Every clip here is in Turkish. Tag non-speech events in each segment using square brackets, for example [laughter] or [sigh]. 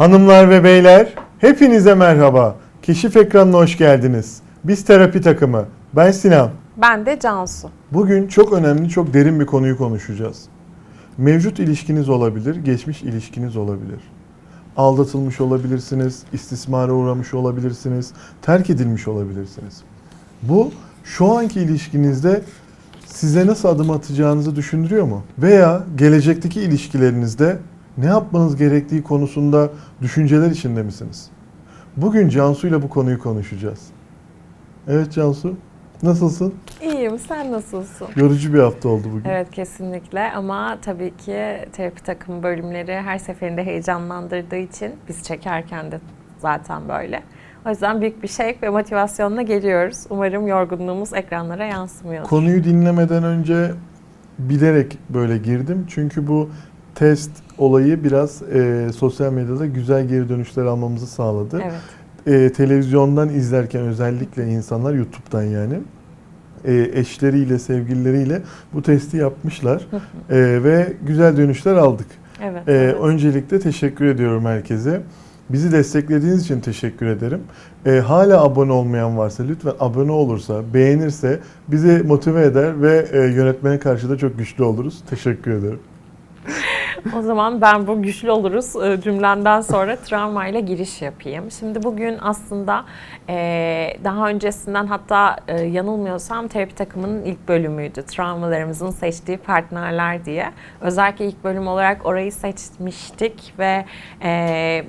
Hanımlar ve beyler, hepinize merhaba. Keşif ekranına hoş geldiniz. Biz terapi takımı. Ben Sinan. Ben de Cansu. Bugün çok önemli, çok derin bir konuyu konuşacağız. Mevcut ilişkiniz olabilir, geçmiş ilişkiniz olabilir. Aldatılmış olabilirsiniz, istismara uğramış olabilirsiniz, terk edilmiş olabilirsiniz. Bu şu anki ilişkinizde size nasıl adım atacağınızı düşündürüyor mu? Veya gelecekteki ilişkilerinizde ne yapmanız gerektiği konusunda düşünceler içinde misiniz? Bugün Cansu ile bu konuyu konuşacağız. Evet Cansu, nasılsın? İyiyim, sen nasılsın? Yorucu bir hafta oldu bugün. Evet kesinlikle ama tabii ki terapi takım bölümleri her seferinde heyecanlandırdığı için biz çekerken de zaten böyle. O yüzden büyük bir şevk ve motivasyonla geliyoruz. Umarım yorgunluğumuz ekranlara yansımıyor. Konuyu dinlemeden önce bilerek böyle girdim. Çünkü bu test olayı biraz e, sosyal medyada güzel geri dönüşler almamızı sağladı. Evet. E, televizyondan izlerken özellikle insanlar YouTube'dan yani e, eşleriyle, sevgilileriyle bu testi yapmışlar E, ve güzel dönüşler aldık. Evet. E, evet. Öncelikle teşekkür ediyorum herkese. Bizi desteklediğiniz için teşekkür ederim. E, hala abone olmayan varsa lütfen abone olursa, beğenirse bizi motive eder ve e, yönetmene karşı da çok güçlü oluruz. Teşekkür ederim. [laughs] [laughs] O zaman ben bu güçlü oluruz e, cümlenden sonra travmayla giriş yapayım. Şimdi bugün aslında e, daha öncesinden hatta e, yanılmıyorsam terapi takımının ilk bölümüydü. Travmalarımızın seçtiği partnerler diye. Özellikle ilk bölüm olarak orayı seçmiştik ve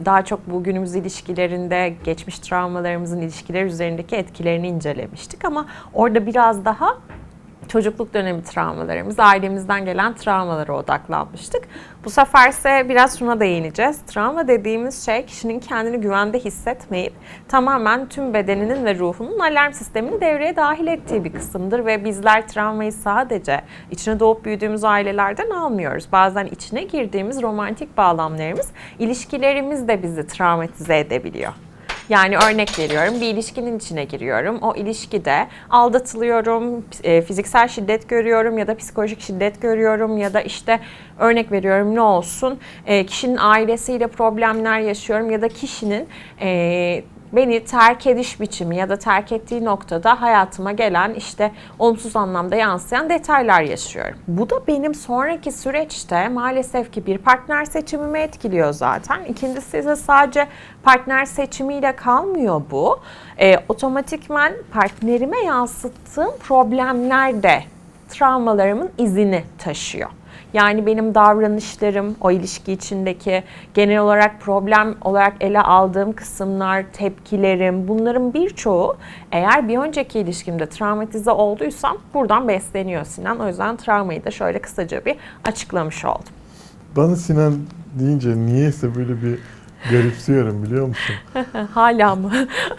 daha çok bu ilişkilerinde geçmiş travmalarımızın ilişkiler üzerindeki etkilerini incelemiştik. Ama orada biraz daha çocukluk dönemi travmalarımız, ailemizden gelen travmalara odaklanmıştık. Bu sefer ise biraz şuna değineceğiz. Travma dediğimiz şey kişinin kendini güvende hissetmeyip tamamen tüm bedeninin ve ruhunun alarm sistemini devreye dahil ettiği bir kısımdır ve bizler travmayı sadece içine doğup büyüdüğümüz ailelerden almıyoruz. Bazen içine girdiğimiz romantik bağlamlarımız, ilişkilerimiz de bizi travmatize edebiliyor. Yani örnek veriyorum bir ilişkinin içine giriyorum. O ilişkide aldatılıyorum, e, fiziksel şiddet görüyorum ya da psikolojik şiddet görüyorum ya da işte örnek veriyorum ne olsun e, kişinin ailesiyle problemler yaşıyorum ya da kişinin e, beni terk ediş biçimi ya da terk ettiği noktada hayatıma gelen işte olumsuz anlamda yansıyan detaylar yaşıyorum. Bu da benim sonraki süreçte maalesef ki bir partner seçimimi etkiliyor zaten. İkincisi ise sadece partner seçimiyle kalmıyor bu. Ee, otomatikman partnerime yansıttığım problemler de travmalarımın izini taşıyor. Yani benim davranışlarım, o ilişki içindeki genel olarak problem olarak ele aldığım kısımlar, tepkilerim bunların birçoğu eğer bir önceki ilişkimde travmatize olduysam buradan besleniyor Sinan. O yüzden travmayı da şöyle kısaca bir açıklamış oldum. Bana Sinan deyince niyeyse böyle bir garipsiyorum biliyor musun? [laughs] Hala mı?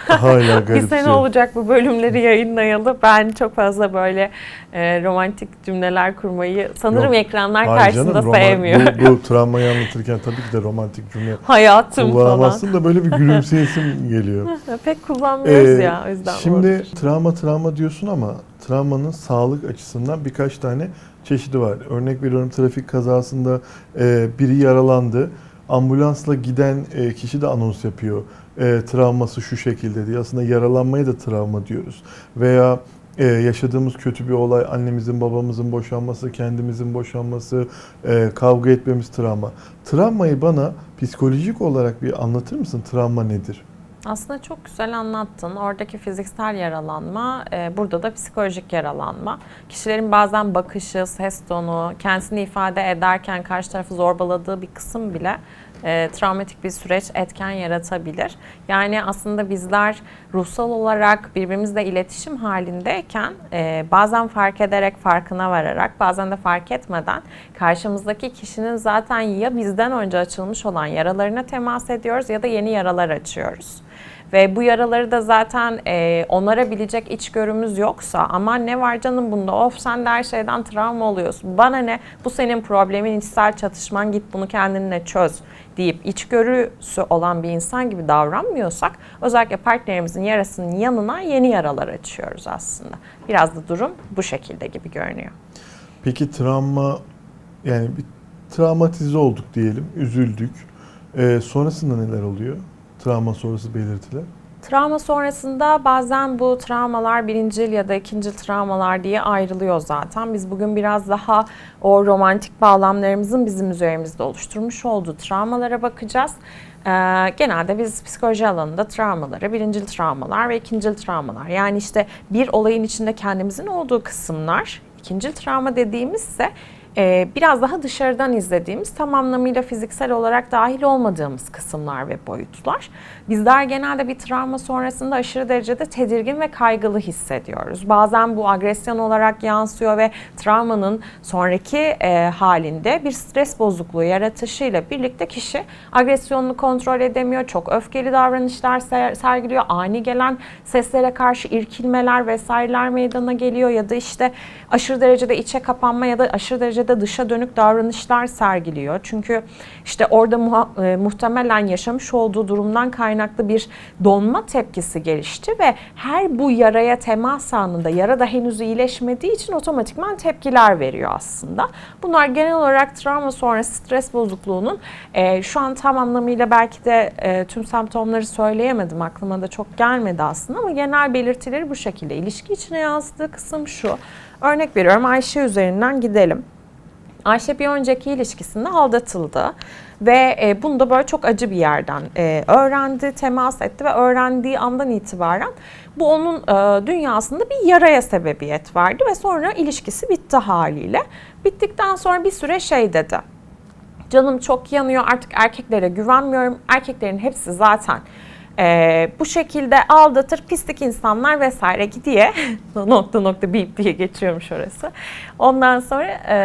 Hala bir garipsiyorum. sene olacak bu bölümleri yayınlayalı. Ben çok fazla böyle e, romantik cümleler kurmayı sanırım Yok. ekranlar Hayır karşısında canım, sevmiyorum. Bu, bu travmayı anlatırken tabii ki de romantik cümle [laughs] Hayatım falan. kullanamazsın da böyle bir gülümseyesim geliyor. [laughs] Pek kullanmıyoruz Ee, ya o yüzden. Şimdi olabilir. travma travma diyorsun ama travmanın sağlık açısından birkaç tane çeşidi var. Örnek veriyorum trafik kazasında e, biri yaralandı. Ambulansla giden e, kişi de anons yapıyor. E, travması şu şekilde diye. Aslında yaralanmaya da travma diyoruz. Veya e, yaşadığımız kötü bir olay, annemizin babamızın boşanması, kendimizin boşanması, e, kavga etmemiz travma. Travmayı bana psikolojik olarak bir anlatır mısın? Travma nedir? Aslında çok güzel anlattın. Oradaki fiziksel yaralanma, e, burada da psikolojik yaralanma. Kişilerin bazen bakışı, ses tonu, kendisini ifade ederken karşı tarafı zorbaladığı bir kısım bile e, travmatik bir süreç etken yaratabilir. Yani aslında bizler ruhsal olarak birbirimizle iletişim halindeyken e, bazen fark ederek, farkına vararak, bazen de fark etmeden karşımızdaki kişinin zaten ya bizden önce açılmış olan yaralarına temas ediyoruz ya da yeni yaralar açıyoruz. Ve bu yaraları da zaten e, onarabilecek içgörümüz yoksa aman ne var canım bunda of sen de her şeyden travma oluyorsun. Bana ne bu senin problemin içsel çatışman git bunu kendinle çöz deyip içgörüsü olan bir insan gibi davranmıyorsak özellikle partnerimizin yarasının yanına yeni yaralar açıyoruz aslında. Biraz da durum bu şekilde gibi görünüyor. Peki travma yani bir travmatize olduk diyelim, üzüldük. Ee, sonrasında neler oluyor? Travma sonrası belirtiler. Travma sonrasında bazen bu travmalar birincil ya da ikincil travmalar diye ayrılıyor zaten. Biz bugün biraz daha o romantik bağlamlarımızın bizim üzerimizde oluşturmuş olduğu travmalara bakacağız. Ee, genelde biz psikoloji alanında travmaları, birincil travmalar ve ikincil travmalar. Yani işte bir olayın içinde kendimizin olduğu kısımlar, ikincil travma dediğimizse e, biraz daha dışarıdan izlediğimiz tam anlamıyla fiziksel olarak dahil olmadığımız kısımlar ve boyutlar. Bizler genelde bir travma sonrasında aşırı derecede tedirgin ve kaygılı hissediyoruz. Bazen bu agresyon olarak yansıyor ve travmanın sonraki e, halinde bir stres bozukluğu yaratışıyla birlikte kişi agresyonunu kontrol edemiyor, çok öfkeli davranışlar ser- sergiliyor, ani gelen seslere karşı irkilmeler vesaireler meydana geliyor ya da işte aşırı derecede içe kapanma ya da aşırı derecede dışa dönük davranışlar sergiliyor. Çünkü işte orada muha- e, muhtemelen yaşamış olduğu durumdan kaynaklı bir donma tepkisi gelişti ve her bu yaraya temas anında yara da henüz iyileşmediği için otomatikman tepkiler veriyor aslında. Bunlar genel olarak travma sonrası stres bozukluğunun e, şu an tam anlamıyla belki de e, tüm semptomları söyleyemedim aklıma da çok gelmedi aslında ama genel belirtileri bu şekilde. İlişki içine yansıdığı kısım şu. Örnek veriyorum Ayşe üzerinden gidelim. Ayşe bir önceki ilişkisinde aldatıldı ve e, bunu da böyle çok acı bir yerden e, öğrendi, temas etti ve öğrendiği andan itibaren bu onun e, dünyasında bir yaraya sebebiyet verdi ve sonra ilişkisi bitti haliyle. Bittikten sonra bir süre şey dedi. Canım çok yanıyor artık erkeklere güvenmiyorum. Erkeklerin hepsi zaten e, bu şekilde aldatır, pislik insanlar vesaire diye [laughs] nokta nokta bip diye geçiyormuş orası. Ondan sonra e,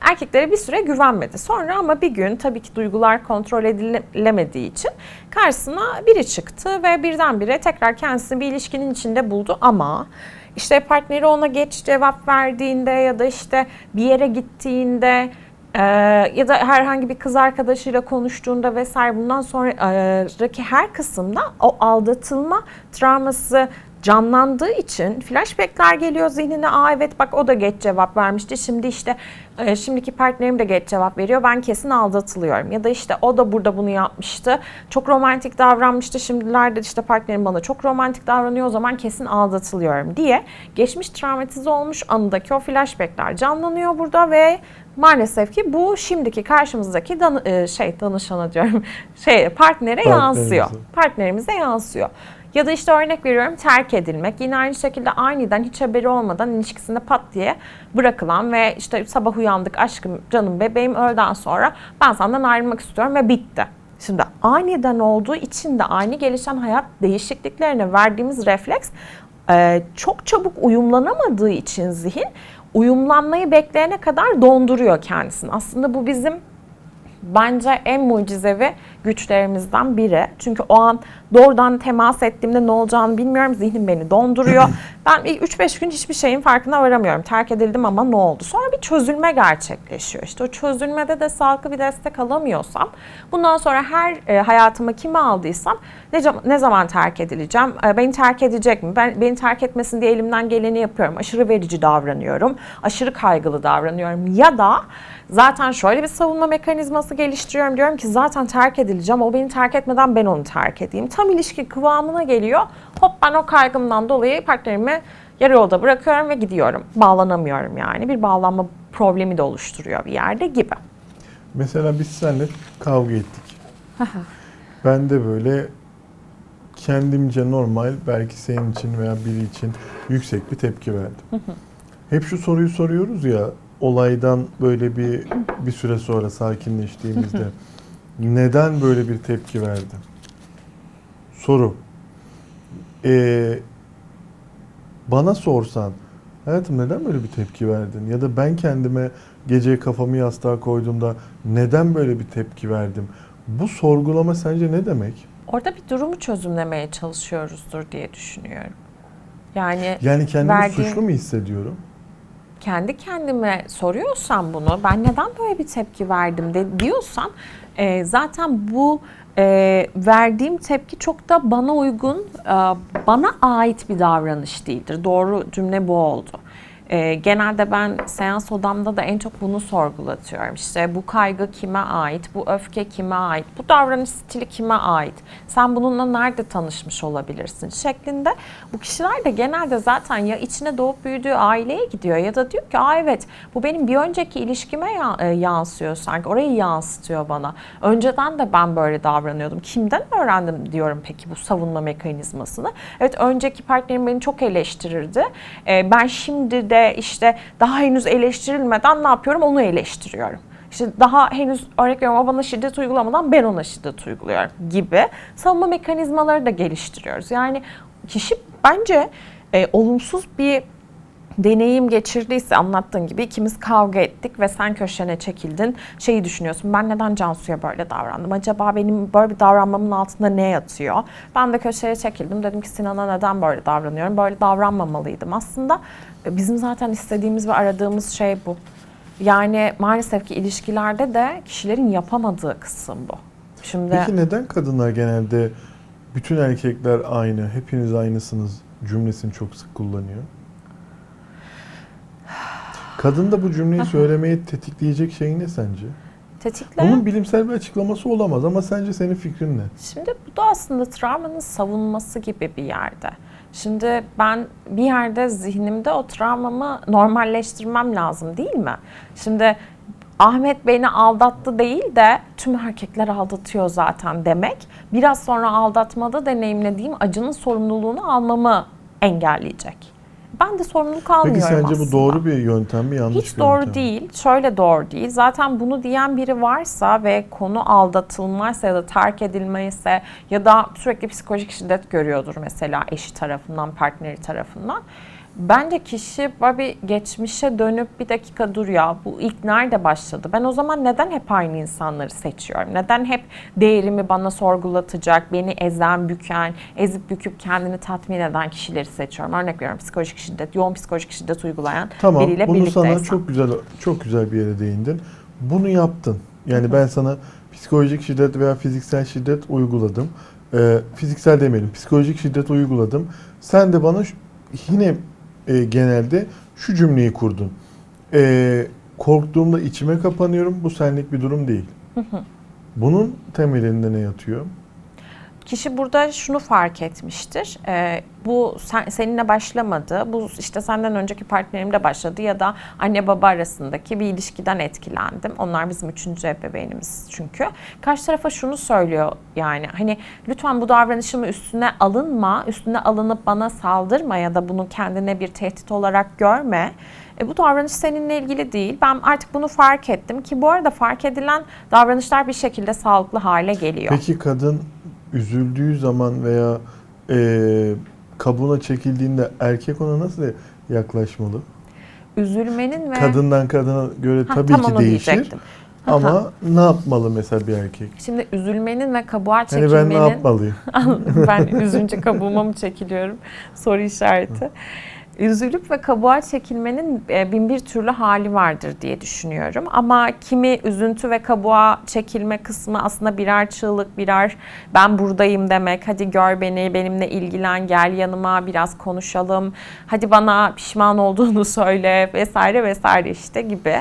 erkeklere bir süre güvenmedi. Sonra ama bir gün tabii ki duygular kontrol edilemediği için karşısına biri çıktı ve birdenbire tekrar kendisini bir ilişkinin içinde buldu ama işte partneri ona geç cevap verdiğinde ya da işte bir yere gittiğinde ee, ya da herhangi bir kız arkadaşıyla konuştuğunda vesaire bundan sonraki her kısımda o aldatılma travması canlandığı için flashbackler geliyor zihnine. Aa evet bak o da geç cevap vermişti. Şimdi işte e, şimdiki partnerim de geç cevap veriyor. Ben kesin aldatılıyorum. Ya da işte o da burada bunu yapmıştı. Çok romantik davranmıştı. Şimdilerde işte partnerim bana çok romantik davranıyor. O zaman kesin aldatılıyorum diye geçmiş travmatize olmuş anıdaki o flashbackler canlanıyor burada ve maalesef ki bu şimdiki karşımızdaki dan- e, şey danışana diyorum [laughs] şey partnere yansıyor. Partnerimize. Yansıyor. Ya da işte örnek veriyorum terk edilmek. Yine aynı şekilde aniden hiç haberi olmadan ilişkisinde pat diye bırakılan ve işte sabah uyandık aşkım canım bebeğim öğleden sonra ben senden ayrılmak istiyorum ve bitti. Şimdi aniden olduğu için de ani gelişen hayat değişikliklerine verdiğimiz refleks e, çok çabuk uyumlanamadığı için zihin uyumlanmayı bekleyene kadar donduruyor kendisini. Aslında bu bizim bence en mucizevi güçlerimizden biri. Çünkü o an doğrudan temas ettiğimde ne olacağını bilmiyorum. Zihnim beni donduruyor. [laughs] ben bir 3-5 gün hiçbir şeyin farkına varamıyorum. Terk edildim ama ne oldu? Sonra bir çözülme gerçekleşiyor. İşte o çözülmede de sağlıklı bir destek alamıyorsam bundan sonra her e, hayatıma kimi aldıysam ne, ne zaman terk edileceğim? E, beni terk edecek mi? Ben beni terk etmesin diye elimden geleni yapıyorum. Aşırı verici davranıyorum. Aşırı kaygılı davranıyorum. Ya da zaten şöyle bir savunma mekanizması geliştiriyorum. Diyorum ki zaten terk edileceğim. O beni terk etmeden ben onu terk edeyim. Tam ilişki kıvamına geliyor. Hop ben o kaygımdan dolayı partnerimi yarı yolda bırakıyorum ve gidiyorum. Bağlanamıyorum yani. Bir bağlanma problemi de oluşturuyor bir yerde gibi. Mesela biz seninle kavga ettik. [laughs] ben de böyle kendimce normal belki senin için veya biri için yüksek bir tepki verdim. Hep şu soruyu soruyoruz ya olaydan böyle bir bir süre sonra sakinleştiğimizde [laughs] neden böyle bir tepki verdin? Soru. Ee, bana sorsan hayatım neden böyle bir tepki verdin? Ya da ben kendime gece kafamı yastığa koyduğumda neden böyle bir tepki verdim? Bu sorgulama sence ne demek? Orada bir durumu çözümlemeye çalışıyoruzdur diye düşünüyorum. Yani Yani kendimi Verdiğin- suçlu mu hissediyorum? Kendi kendime soruyorsam bunu ben neden böyle bir tepki verdim de diyorsam e, zaten bu e, verdiğim tepki çok da bana uygun, e, bana ait bir davranış değildir. Doğru cümle bu oldu. E, genelde ben seans odamda da en çok bunu sorgulatıyorum. İşte bu kaygı kime ait, bu öfke kime ait, bu davranış stili kime ait, sen bununla nerede tanışmış olabilirsin şeklinde. Bu kişiler de genelde zaten ya içine doğup büyüdüğü aileye gidiyor ya da diyor ki Aa, evet bu benim bir önceki ilişkime e, yansıyor sanki, orayı yansıtıyor bana. Önceden de ben böyle davranıyordum. Kimden öğrendim diyorum peki bu savunma mekanizmasını? Evet önceki partnerim beni çok eleştirirdi. Ee, ben şimdi de işte daha henüz eleştirilmeden ne yapıyorum onu eleştiriyorum. İşte daha henüz örnek veriyorum o bana şiddet uygulamadan ben ona şiddet uyguluyorum gibi savunma mekanizmaları da geliştiriyoruz. Yani kişi bence e, olumsuz bir deneyim geçirdiyse anlattığın gibi ikimiz kavga ettik ve sen köşene çekildin. Şeyi düşünüyorsun ben neden Cansu'ya böyle davrandım? Acaba benim böyle bir davranmamın altında ne yatıyor? Ben de köşeye çekildim. Dedim ki Sinan'a neden böyle davranıyorum? Böyle davranmamalıydım. Aslında e, bizim zaten istediğimiz ve aradığımız şey bu. Yani maalesef ki ilişkilerde de kişilerin yapamadığı kısım bu. Şimdi Peki neden kadınlar genelde bütün erkekler aynı, hepiniz aynısınız cümlesini çok sık kullanıyor? Kadında bu cümleyi söylemeyi tetikleyecek şey ne sence? tetikle Bunun bilimsel bir açıklaması olamaz ama sence senin fikrin ne? Şimdi bu da aslında travmanın savunması gibi bir yerde. Şimdi ben bir yerde zihnimde o travmamı normalleştirmem lazım değil mi? Şimdi Ahmet beni aldattı değil de tüm erkekler aldatıyor zaten demek. Biraz sonra aldatmada deneyimlediğim acının sorumluluğunu almamı engelleyecek. Ben de sorumluluk almıyorum Peki sence aslında. bu doğru bir yöntem mi, yanlış Hiç bir doğru yöntem değil. Şöyle doğru değil. Zaten bunu diyen biri varsa ve konu aldatılmaysa ya da terk edilmeyse ya da sürekli psikolojik şiddet görüyordur mesela eşi tarafından, partneri tarafından. Bence kişi bir geçmişe dönüp bir dakika dur ya bu ilk nerede başladı? Ben o zaman neden hep aynı insanları seçiyorum? Neden hep değerimi bana sorgulatacak, beni ezen, büken, ezip büküp kendini tatmin eden kişileri seçiyorum? Örnek veriyorum psikolojik şiddet, yoğun psikolojik şiddet uygulayan Tamam, biriyle bunu sana birlikteysem. çok güzel çok güzel bir yere değindin. Bunu yaptın. Yani ben sana psikolojik şiddet veya fiziksel şiddet uyguladım. Ee, fiziksel demeyelim, psikolojik şiddet uyguladım. Sen de bana yine e, genelde şu cümleyi kurdun. Ee, korktuğumda içime kapanıyorum. Bu senlik bir durum değil. Bunun temelinde ne yatıyor? Kişi burada şunu fark etmiştir. Ee, bu sen, seninle başlamadı. Bu işte senden önceki partnerimde başladı ya da anne baba arasındaki bir ilişkiden etkilendim. Onlar bizim üçüncü ebeveynimiz çünkü. Karşı tarafa şunu söylüyor yani hani lütfen bu davranışımı üstüne alınma, üstüne alınıp bana saldırma ya da bunu kendine bir tehdit olarak görme. E, bu davranış seninle ilgili değil. Ben artık bunu fark ettim ki bu arada fark edilen davranışlar bir şekilde sağlıklı hale geliyor. Peki kadın üzüldüğü zaman veya e, kabuğuna çekildiğinde erkek ona nasıl yaklaşmalı? Üzülmenin ve Kadından kadına göre Ha, tabii ki değişir. Ama ne yapmalı mesela bir erkek? Şimdi üzülmenin ve kabuğa Yani çekilmenin... ben ne yapmalıyım? [laughs] ben üzünce kabuğuma mı çekiliyorum? Soru işareti. Üzülüp ve kabuğa çekilmenin e, bin bir türlü hali vardır diye düşünüyorum. Ama kimi üzüntü ve kabuğa çekilme kısmı aslında birer çığlık, birer ben buradayım demek. Hadi gör beni, benimle ilgilen, gel yanıma biraz konuşalım. Hadi bana pişman olduğunu [laughs] söyle vesaire vesaire işte gibi.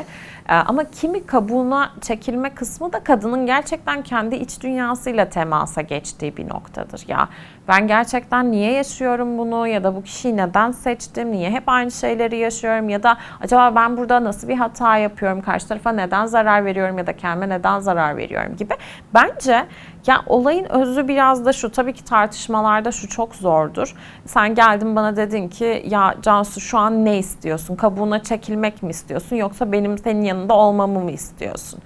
Ee, Ama kimi kabuğuna çekilme kısmı da kadının gerçekten kendi iç dünyasıyla temasa geçtiği bir noktadır. Ya ben gerçekten niye yaşıyorum bunu ya da bu kişiyi neden seçtim, niye hep aynı şeyleri yaşıyorum ya da acaba ben burada nasıl bir hata yapıyorum, karşı tarafa neden zarar veriyorum ya da kendime neden zarar veriyorum gibi. Bence ya olayın özü biraz da şu tabii ki tartışmalarda şu çok zordur. Sen geldin bana dedin ki ya Cansu şu an ne istiyorsun? Kabuğuna çekilmek mi istiyorsun yoksa benim senin yanında olmamı mı istiyorsun?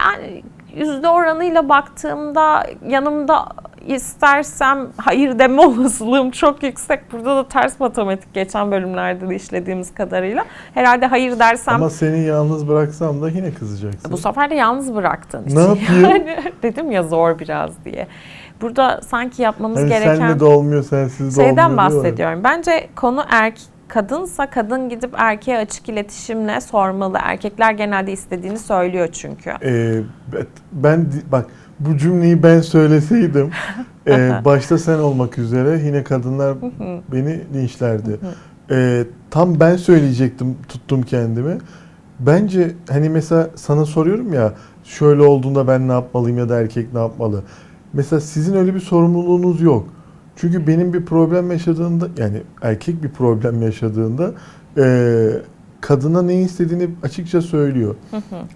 Yani yüzde oranıyla baktığımda yanımda istersem hayır deme [laughs] olasılığım çok yüksek. Burada da ters matematik geçen bölümlerde de işlediğimiz kadarıyla. Herhalde hayır dersem Ama seni yalnız bıraksam da yine kızacaksın. bu sefer de yalnız bıraktığın için. Ne yapayım? [laughs] Yani dedim ya zor biraz diye. Burada sanki yapmamız hani gereken senle de olmuyor, sensiz de olmuyor. şeyden bahsediyorum. Bence konu erk kadınsa kadın gidip erkeğe açık iletişimle sormalı. Erkekler genelde istediğini söylüyor çünkü. Ee, ben bak bu cümleyi ben söyleseydim [laughs] e, başta sen olmak üzere yine kadınlar beni linçlerdi. Ee, tam ben söyleyecektim tuttum kendimi. Bence hani mesela sana soruyorum ya şöyle olduğunda ben ne yapmalıyım ya da erkek ne yapmalı. Mesela sizin öyle bir sorumluluğunuz yok. Çünkü benim bir problem yaşadığında yani erkek bir problem yaşadığında eee, kadına ne istediğini açıkça söylüyor.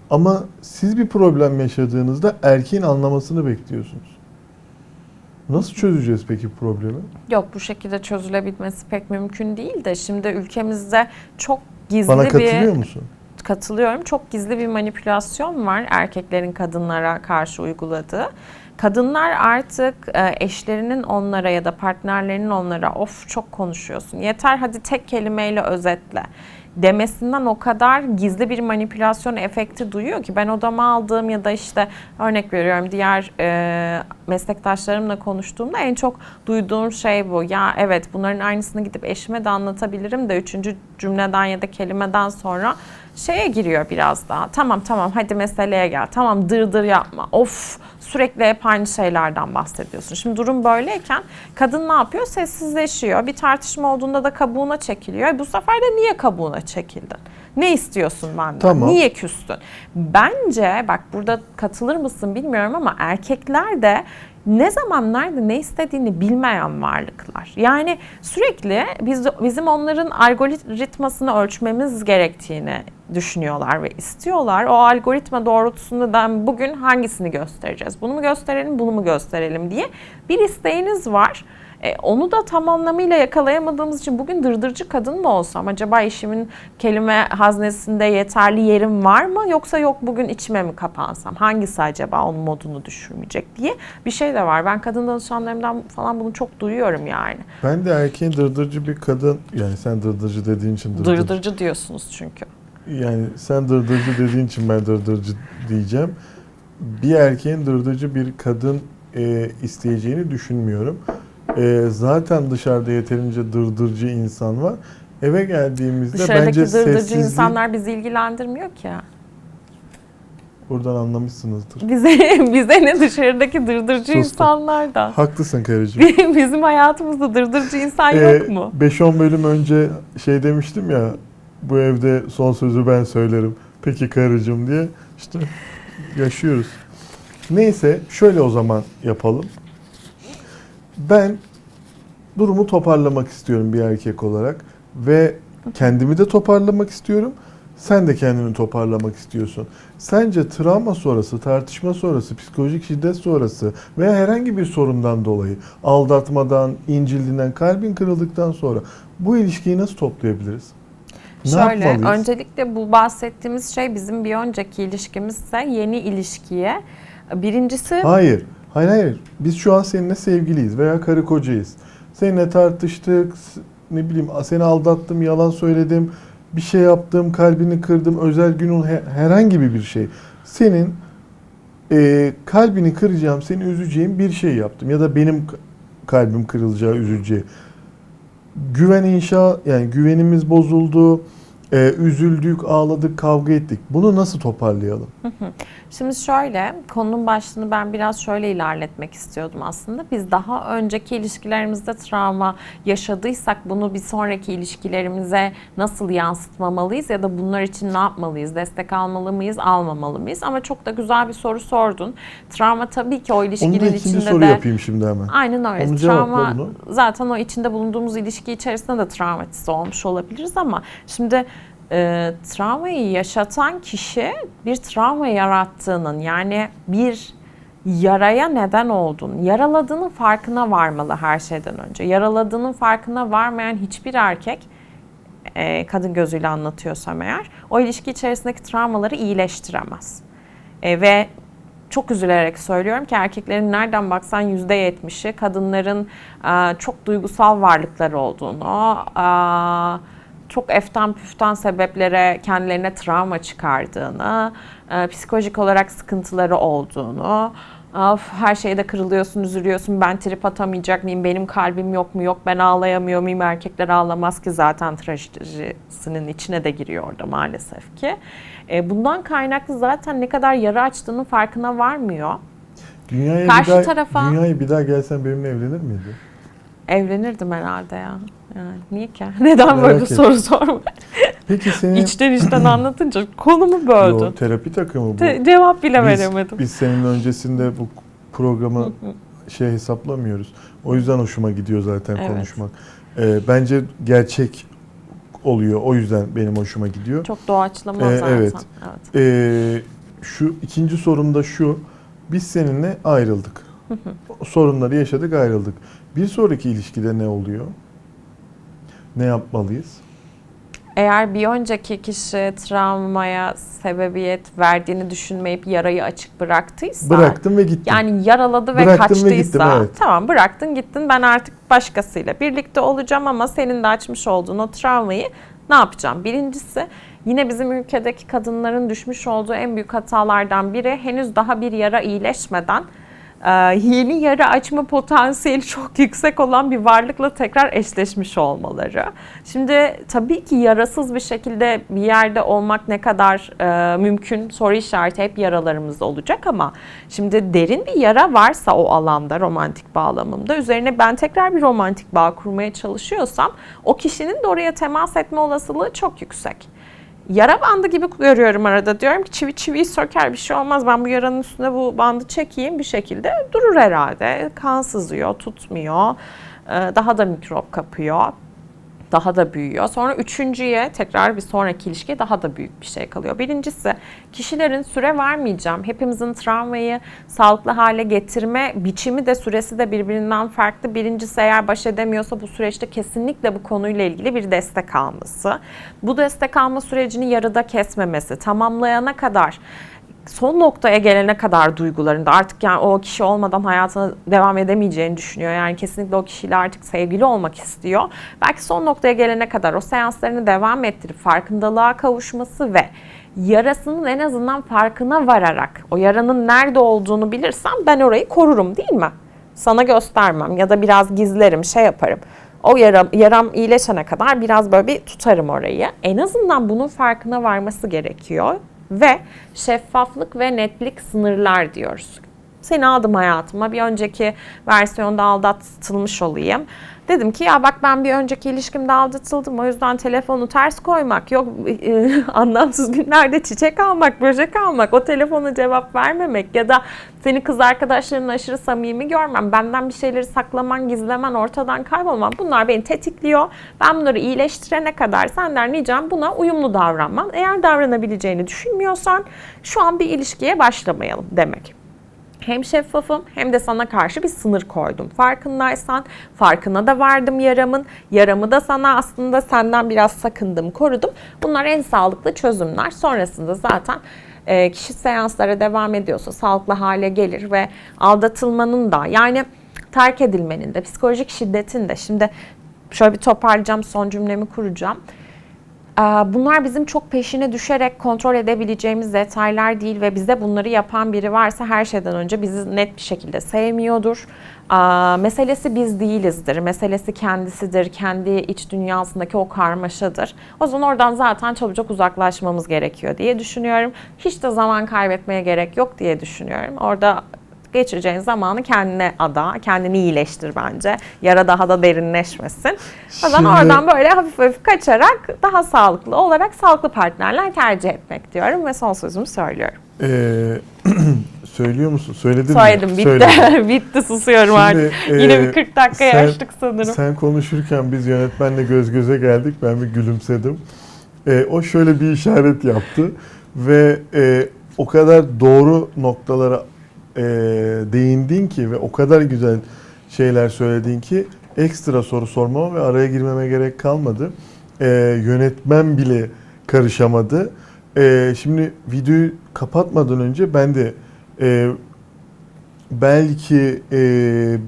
Ama siz bir problem yaşadığınızda erkeğin anlamasını bekliyorsunuz. Nasıl çözeceğiz peki problemi? Yok bu şekilde çözülebilmesi pek mümkün değil de şimdi ülkemizde çok gizli Bana bir katılıyor musun? katılıyorum. Çok gizli bir manipülasyon var erkeklerin kadınlara karşı uyguladığı. Kadınlar artık e, eşlerinin onlara ya da partnerlerinin onlara of çok konuşuyorsun. Yeter hadi tek kelimeyle özetle demesinden o kadar gizli bir manipülasyon efekti duyuyor ki ben odama aldığım ya da işte örnek veriyorum diğer e, meslektaşlarımla konuştuğumda en çok duyduğum şey bu. Ya evet bunların aynısını gidip eşime de anlatabilirim de üçüncü cümleden ya da kelimeden sonra şeye giriyor biraz daha. Tamam tamam hadi meseleye gel. Tamam dır dır yapma. Of sürekli hep aynı şeylerden bahsediyorsun. Şimdi durum böyleyken kadın ne yapıyor? Sessizleşiyor. Bir tartışma olduğunda da kabuğuna çekiliyor. Bu sefer de niye kabuğuna çekildin? Ne istiyorsun benden? Tamam. Niye küstün? Bence bak burada katılır mısın bilmiyorum ama erkekler de ne zaman nerede ne istediğini bilmeyen varlıklar. Yani sürekli biz bizim onların algoritmasını ölçmemiz gerektiğini düşünüyorlar ve istiyorlar. O algoritma doğrultusunda da bugün hangisini göstereceğiz? Bunu mu gösterelim, bunu mu gösterelim diye bir isteğiniz var. E, onu da tam anlamıyla yakalayamadığımız için bugün dırdırcı kadın mı olsam acaba işimin kelime haznesinde yeterli yerim var mı yoksa yok bugün içime mi kapansam hangisi acaba onun modunu düşürmeyecek diye bir şey de var. Ben kadın danışanlarımdan falan bunu çok duyuyorum yani. Ben de erkeğin dırdırcı bir kadın yani sen dırdırcı dediğin için dırdırcı. Dırdırcı diyorsunuz çünkü. Yani sen dırdırcı dediğin için ben dırdırcı diyeceğim. Bir erkeğin dırdırcı bir kadın e, isteyeceğini düşünmüyorum. E, zaten dışarıda yeterince dırdırcı insan var. Eve geldiğimizde Dışarıdaki bence dırdırcı insanlar bizi ilgilendirmiyor ki. buradan anlamışsınızdır. Bize [laughs] bize ne dışarıdaki dırdırcı Sustum. insanlar da. Haklısın karıcığım. [laughs] Bizim hayatımızda dırdırcı insan Ee, yok mu? 5-10 bölüm önce şey demiştim ya bu evde son sözü ben söylerim. Peki karıcığım diye işte yaşıyoruz. Neyse şöyle o zaman yapalım. Ben durumu toparlamak istiyorum bir erkek olarak ve kendimi de toparlamak istiyorum. Sen de kendini toparlamak istiyorsun. Sence travma sonrası, tartışma sonrası, psikolojik şiddet sonrası veya herhangi bir sorundan dolayı aldatmadan, incildiğinden, kalbin kırıldıktan sonra bu ilişkiyi nasıl toplayabiliriz? Ne Şöyle, yapmalıyız? öncelikle bu bahsettiğimiz şey bizim bir önceki ilişkimizse yeni ilişkiye. Birincisi Hayır. Hayır hayır. Biz şu an seninle sevgiliyiz veya karı kocayız. Seninle tartıştık. Ne bileyim seni aldattım, yalan söyledim. Bir şey yaptım, kalbini kırdım. Özel günün he- herhangi bir şey. Senin e, kalbini kıracağım, seni üzeceğim bir şey yaptım. Ya da benim kalbim kırılacağı, üzüleceği. Güven inşa, yani güvenimiz bozuldu. E, üzüldük, ağladık, kavga ettik. Bunu nasıl toparlayalım? Şimdi şöyle, konunun başlığını ben biraz şöyle ilerletmek istiyordum aslında. Biz daha önceki ilişkilerimizde travma yaşadıysak bunu bir sonraki ilişkilerimize nasıl yansıtmamalıyız ya da bunlar için ne yapmalıyız? Destek almalı mıyız, almamalı mıyız? Ama çok da güzel bir soru sordun. Travma tabii ki o Onu da ilişkinin ikinci içinde soru de yapayım şimdi hemen. Aynen öyle. Onu Travma zaten o içinde bulunduğumuz ilişki içerisinde de travmatize olmuş olabiliriz ama şimdi e, travmayı yaşatan kişi bir travma yarattığının yani bir yaraya neden olduğunu, yaraladığının farkına varmalı her şeyden önce. Yaraladığının farkına varmayan hiçbir erkek e, kadın gözüyle anlatıyorsam eğer o ilişki içerisindeki travmaları iyileştiremez. E, ve çok üzülerek söylüyorum ki erkeklerin nereden baksan yüzde yetmişi kadınların e, çok duygusal varlıklar olduğunu, e, çok eften püften sebeplere kendilerine travma çıkardığını, e, psikolojik olarak sıkıntıları olduğunu, Of, her şeyde kırılıyorsun, üzülüyorsun. Ben trip atamayacak mıyım? Benim kalbim yok mu? Yok ben ağlayamıyor muyum? Erkekler ağlamaz ki zaten trajedisinin içine de giriyor orada maalesef ki. E, bundan kaynaklı zaten ne kadar yara açtığının farkına varmıyor. Dünyaya Karşı bir daha, tarafa- Dünyaya bir daha gelsen benimle evlenir miydi? Evlenirdim herhalde ya. Yani niye ki? [laughs] Neden Merak böyle ettim. soru sorma? Peki senin İçten içten anlatınca konumu böldün. Yo, terapi takımı bu. Te- cevap bile Biz- veremedim. Biz senin öncesinde bu programı şey hesaplamıyoruz. O yüzden hoşuma gidiyor zaten Evet. konuşmak. Ee, bence gerçek oluyor. O yüzden benim hoşuma gidiyor. Çok doğaçlama Ee, zaten. evet. evet. Ee, şu ikinci sorum da şu. Biz seninle ayrıldık. Sorunları yaşadık, ayrıldık. Bir sonraki ilişkide ne oluyor? Ne yapmalıyız? Eğer bir önceki kişi travmaya sebebiyet verdiğini düşünmeyip yarayı açık bıraktıysa Bıraktım ve gittim. yani yaraladı ve Bıraktım ve kaçtıysa gittim, evet. tamam bıraktın gittin ben artık başkasıyla birlikte olacağım ama senin de açmış olduğun o travmayı ne yapacağım? Birincisi yine bizim ülkedeki kadınların düşmüş olduğu en büyük hatalardan biri henüz daha bir yara iyileşmeden yeni yara açma potansiyeli [laughs] çok yüksek olan bir varlıkla tekrar eşleşmiş olmaları. Şimdi tabii ki yarasız bir şekilde bir yerde olmak ne kadar e, mümkün soru işareti hep yaralarımızda olacak ama şimdi derin bir yara varsa o alanda romantik bağlamımda üzerine ben tekrar bir romantik bağ kurmaya çalışıyorsam o kişinin de oraya temas etme olasılığı çok yüksek yara bandı gibi görüyorum arada. Diyorum ki çivi çiviyi söker bir şey olmaz. Ben bu yaranın üstüne bu bandı çekeyim bir şekilde durur herhalde. Kan sızıyor, tutmuyor. Ee, Daha da mikrop kapıyor. Daha da büyüyor. Sonra üçüncüye tekrar bir sonraki ilişkiye daha da büyük bir şey kalıyor. Birincisi kişilerin süre vermeyeceğim. Hepimizin travmayı sağlıklı hale getirme biçimi de süresi de birbirinden farklı. Birincisi eğer baş edemiyorsa bu süreçte kesinlikle bu konuyla ilgili bir destek alması. Bu destek alma sürecini yarıda kesmemesi, tamamlayana kadar son noktaya gelene kadar duygularında artık yani o kişi olmadan hayatına devam edemeyeceğini düşünüyor. Yani kesinlikle o kişiyle artık sevgili olmak istiyor. Belki son noktaya gelene kadar o seanslarını devam ettirip farkındalığa kavuşması ve yarasının en azından farkına vararak o yaranın nerede olduğunu bilirsem ben orayı korurum değil mi? Sana göstermem ya da biraz gizlerim şey yaparım. O yaram, yaram iyileşene kadar biraz böyle bir tutarım orayı. En azından bunun farkına varması gerekiyor. Ve şeffaflık ve netlik sınırlar diyoruz. Seni aldım hayatıma. Bir önceki versiyonda aldatılmış olayım. Dedim ki ya bak ben bir önceki ilişkimde aldatıldım. O yüzden telefonu ters koymak, yok e, [laughs] anlamsız günlerde çiçek almak, böcek almak, o telefona cevap vermemek ya da seni kız arkadaşlarının aşırı samimi görmem, benden bir şeyleri saklaman, gizlemen, ortadan kaybolman bunlar beni tetikliyor. Ben bunları iyileştirene kadar senden ricam buna uyumlu davranman. Eğer davranabileceğini düşünmüyorsan şu an bir ilişkiye başlamayalım demek hem şeffafım hem de sana karşı bir sınır koydum. Farkındaysan farkına da vardım yaramın. Yaramı da sana aslında senden biraz sakındım, korudum. Bunlar en sağlıklı çözümler. Sonrasında zaten e, kişi seanslara devam ediyorsa sağlıklı hale gelir ve aldatılmanın da yani terk edilmenin de psikolojik şiddetin de şimdi şöyle bir toparlayacağım son cümlemi kuracağım. Ee, Bunlar bizim çok peşine düşerek kontrol edebileceğimiz detaylar değil ve bize bunları yapan biri varsa her şeyden önce bizi net bir şekilde sevmiyordur. Aa, Meselesi biz değilizdir, meselesi kendisidir, kendi iç dünyasındaki o karmaşadır. O zaman oradan zaten çabucak uzaklaşmamız gerekiyor diye düşünüyorum. Hiç de zaman kaybetmeye gerek yok diye düşünüyorum. Orada geçireceğin zamanı kendine ada, kendini iyileştir bence. Yara daha da derinleşmesin. O zaman Şimdi- oradan böyle hafif hafif kaçarak daha sağlıklı olarak sağlıklı partnerler tercih etmek diyorum ve son sözümü söylüyorum. Ee, [clears throat] söylüyor musun? Söyledin mi? Söyledim bitti. [laughs] Bitti susuyorum Şimdi, artık. e, Yine bir 40 dakika sen- yaştık sanırım. Sen konuşurken biz yönetmenle göz göze geldik. Ben bir gülümsedim. Ee, o şöyle bir işaret yaptı ve e, o kadar doğru noktalara e, değindin ki ve o kadar güzel şeyler söyledin ki ekstra soru sormama ve araya girmeme gerek kalmadı. E, yönetmen bile karışamadı. E, şimdi videoyu kapatmadan önce ben de e, belki e,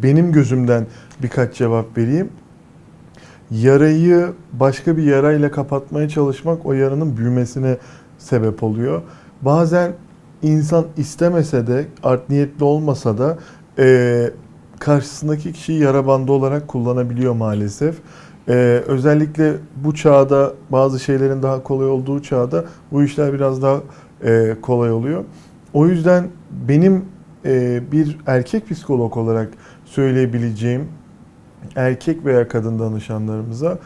benim gözümden birkaç cevap vereyim. Yarayı başka bir yarayla kapatmaya çalışmak o yaranın büyümesine sebep oluyor. Bazen insan istemese de, art niyetli olmasa da e, karşısındaki kişiyi yara bandı olarak kullanabiliyor maalesef. E, özellikle bu çağda bazı şeylerin daha kolay olduğu çağda bu işler biraz daha e, kolay oluyor. O yüzden benim e, bir erkek psikolog olarak söyleyebileceğim erkek veya kadın danışanlarımıza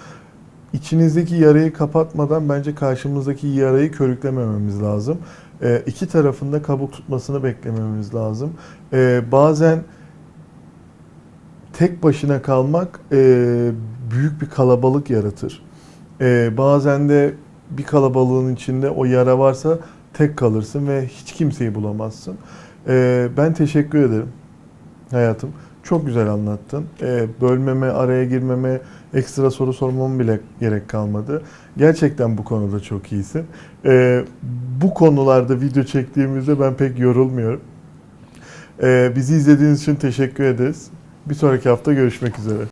içinizdeki yarayı kapatmadan bence karşımızdaki yarayı körüklemememiz lazım. E, iki tarafında kabuk tutmasını beklememiz lazım. E, bazen tek başına kalmak e, büyük bir kalabalık yaratır. E, bazen de bir kalabalığın içinde o yara varsa tek kalırsın ve hiç kimseyi bulamazsın. Ben teşekkür ederim hayatım. Çok güzel anlattın. Bölmeme, araya girmeme, ekstra soru sormam bile gerek kalmadı. Gerçekten bu konuda çok iyisin. E, bu konularda video çektiğimizde ben pek yorulmuyorum. E, bizi izlediğiniz için teşekkür ederiz. Bir sonraki hafta görüşmek üzere.